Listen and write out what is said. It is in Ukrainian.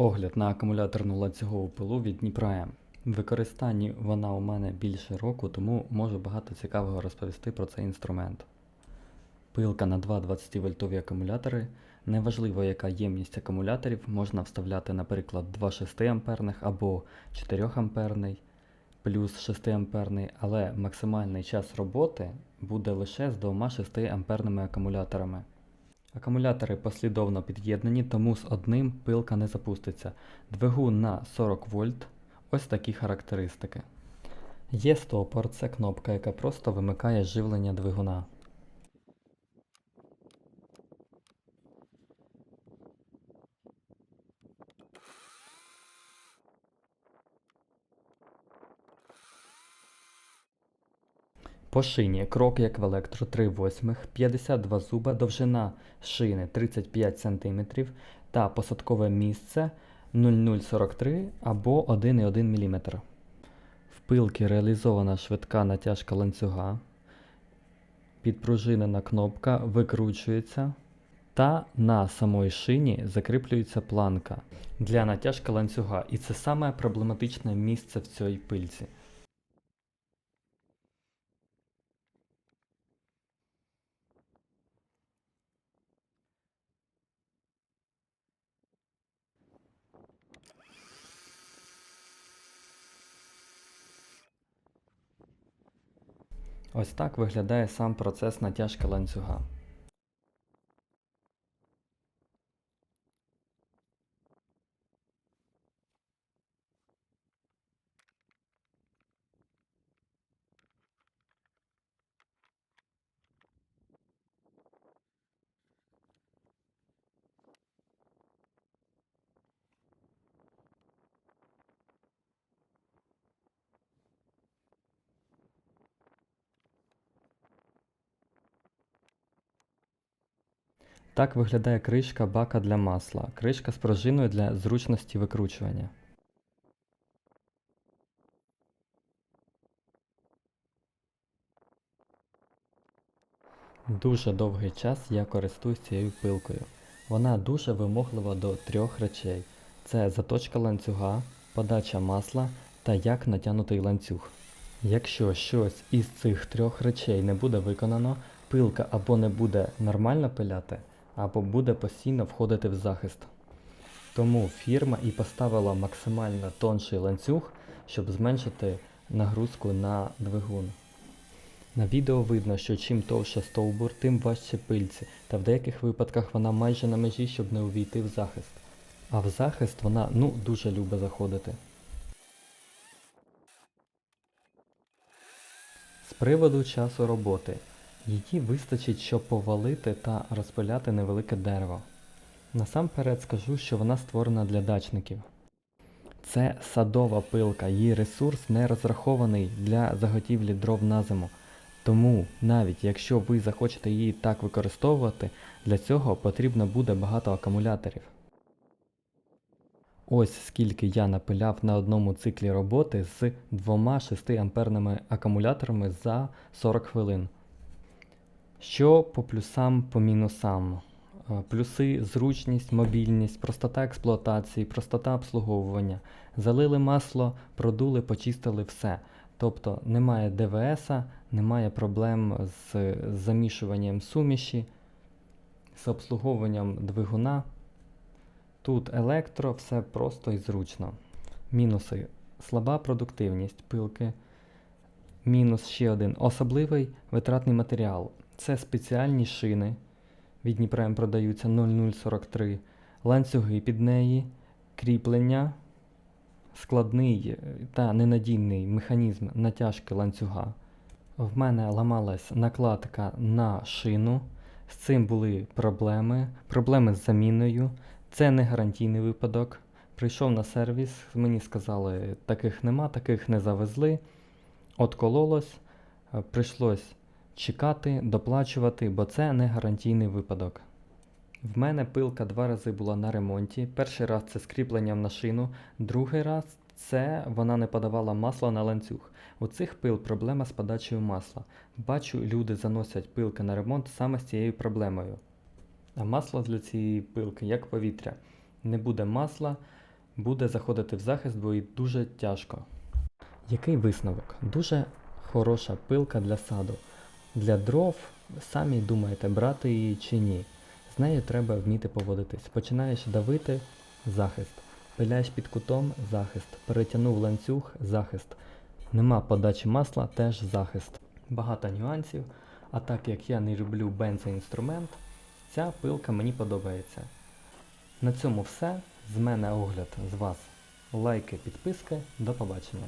Огляд на акумуляторну ланцюгову пилу від Дніпра М. В використанні вона у мене більше року, тому можу багато цікавого розповісти про цей інструмент. Пилка на два 20-вольтові акумулятори. Неважливо, яка ємність акумуляторів, можна вставляти, наприклад, два 6 амперних або 4 амперний плюс 6 амперний, але максимальний час роботи буде лише з двома 6 амперними акумуляторами. Акумулятори послідовно під'єднані, тому з одним пилка не запуститься. Двигун на 40 вольт. Ось такі характеристики. Є стопор, це кнопка, яка просто вимикає живлення двигуна. По шині крок як в електро 3 восьмих, 52 зуба, довжина шини 35 см та посадкове місце 0043 або 1,1 мм. В пилки реалізована швидка натяжка ланцюга, підпружинена кнопка викручується та на самої шині закріплюється планка для натяжки ланцюга. І це саме проблематичне місце в цій пильці. Ось так виглядає сам процес натяжки ланцюга. Так виглядає кришка бака для масла. Кришка з пружиною для зручності викручування. Дуже довгий час я користуюсь цією пилкою. Вона дуже вимоглива до трьох речей: це заточка ланцюга, подача масла та як натягнутий ланцюг. Якщо щось із цих трьох речей не буде виконано, пилка або не буде нормально пиляти, або буде постійно входити в захист. Тому фірма і поставила максимально тонший ланцюг, щоб зменшити нагрузку на двигун. На відео видно, що чим товще стовбур, тим важче пильці, та в деяких випадках вона майже на межі, щоб не увійти в захист. А в захист вона ну дуже любить заходити. З приводу часу роботи. Її вистачить, щоб повалити та розпиляти невелике дерево. Насамперед скажу, що вона створена для дачників. Це садова пилка, її ресурс не розрахований для заготівлі дров на зиму. Тому навіть якщо ви захочете її так використовувати, для цього потрібно буде багато акумуляторів. Ось скільки я напиляв на одному циклі роботи з двома 6 амперними акумуляторами за 40 хвилин. Що по плюсам, по мінусам? Е, Плюси зручність, мобільність, простота експлуатації, простота обслуговування. Залили масло, продули, почистили все. Тобто немає ДВС, немає проблем з замішуванням суміші, з обслуговуванням двигуна. Тут електро, все просто і зручно. Мінуси. Слаба продуктивність пилки. Мінус ще один. Особливий витратний матеріал. Це спеціальні шини. Від Дніпрем продаються 0043, ланцюги під неї, кріплення, складний е, та ненадійний механізм натяжки ланцюга. В мене ламалась накладка на шину. З цим були проблеми. Проблеми з заміною. Це не гарантійний випадок. Прийшов на сервіс, мені сказали, таких нема, таких не завезли. Откололось, е, прийшлось чекати, доплачувати, бо це не гарантійний випадок. В мене пилка два рази була на ремонті. Перший раз це з кріпленням на шину, другий раз це вона не подавала масло на ланцюг. У цих пил проблема з подачею масла. Бачу, люди заносять пилки на ремонт саме з цією проблемою. А масло для цієї пилки як повітря. Не буде масла, буде заходити в захист, бо їй дуже тяжко. Який висновок? Дуже хороша пилка для саду. Для дров самі думаєте, брати її чи ні. З нею треба вміти поводитись. Починаєш давити захист. Пиляєш під кутом захист. Перетягнув ланцюг захист. Нема подачі масла теж захист. Багато нюансів. А так як я не люблю бензоінструмент, ця пилка мені подобається. На цьому все. З мене огляд з вас. Лайки, підписки. До побачення.